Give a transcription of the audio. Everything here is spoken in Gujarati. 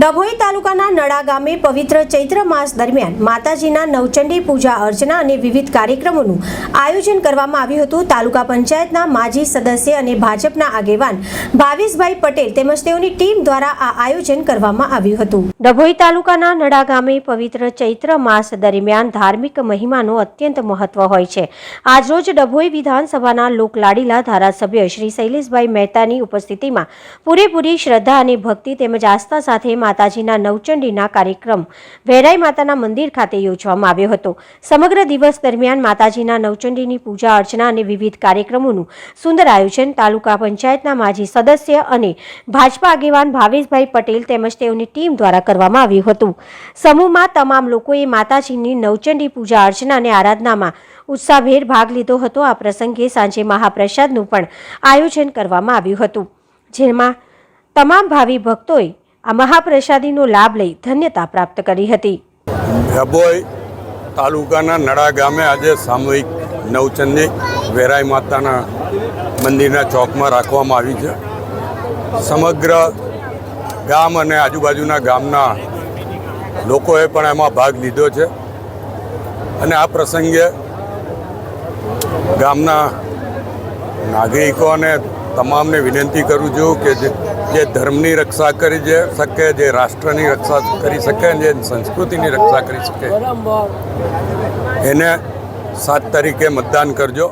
ડભોઈ તાલુકાના નડા ગામે પવિત્ર ચૈત્ર માસ દરમિયાન માતાજીના નવચંડી પૂજા અર્ચના અને વિવિધ કાર્યક્રમોનું આયોજન કરવામાં આવ્યું હતું. તાલુકા પંચાયતના માજી સદસ્ય અને ભાજપના આગેવાન ભાવેશભાઈ પટેલ તેમજ તેઓની ટીમ દ્વારા આ આયોજન કરવામાં આવ્યું હતું. ડભોઈ તાલુકાના નડા ગામે પવિત્ર ચૈત્ર માસ દરમિયાન ધાર્મિક મહિમાનો અત્યંત મહત્વ હોય છે. આજરોજ ડભોઈ વિધાનસભાના લોકલાડીલા ધારાસભ્ય શ્રી શૈલેષભાઈ મહેતાની ઉપસ્થિતિમાં પૂરેપૂરી શ્રદ્ધા અને ભક્તિ તેમજ આસ્થા સાથે માતાજીના નવચંડીના કાર્યક્રમ વેરાઈ માતાના મંદિર ખાતે યોજવામાં આવ્યો હતો. સમગ્ર દિવસ દરમિયાન માતાજીના નવચંડીની પૂજા અર્ચના અને વિવિધ કાર્યક્રમોનું સુંદર આયોજન તાલુકા પંચાયતના માજી સદસ્ય અને ભાજપા આગેવાન ભાવેશભાઈ પટેલ તેમજ તેઓની ટીમ દ્વારા કરવામાં આવ્યું હતું. સમૂહમાં તમામ લોકોએ માતાજીની નવચંડી પૂજા અર્ચના અને આરાધનામાં ઉત્સાહભેર ભાગ લીધો હતો. આ પ્રસંગે સાંજે મહાપ્રસાદનું પણ આયોજન કરવામાં આવ્યું હતું. જેમાં તમામ ભાવિ ભક્તોએ આ મહાપ્રસાદીનો લાભ લઈ ધન્યતા પ્રાપ્ત કરી હતી. ડભોઈ તાલુકાના નડા ગામે આજે સામૂહિક નવચંદી વેરાઈ માતાના મંદિરના ચોકમાં રાખવામાં આવી છે. સમગ્ર ગામ અને આજુબાજુના ગામના લોકોએ પણ એમાં ભાગ લીધો છે. અને આ પ્રસંગે ગામના નાગરિકોને તમામને વિનંતી કરું છું કે જે ધર્મની રક્ષા કરી જે શકે જે રાષ્ટ્રની રક્ષા કરી શકે જે સંસ્કૃતિની રક્ષા કરી શકે. એને સાત તારીખે મતદાન કરજો.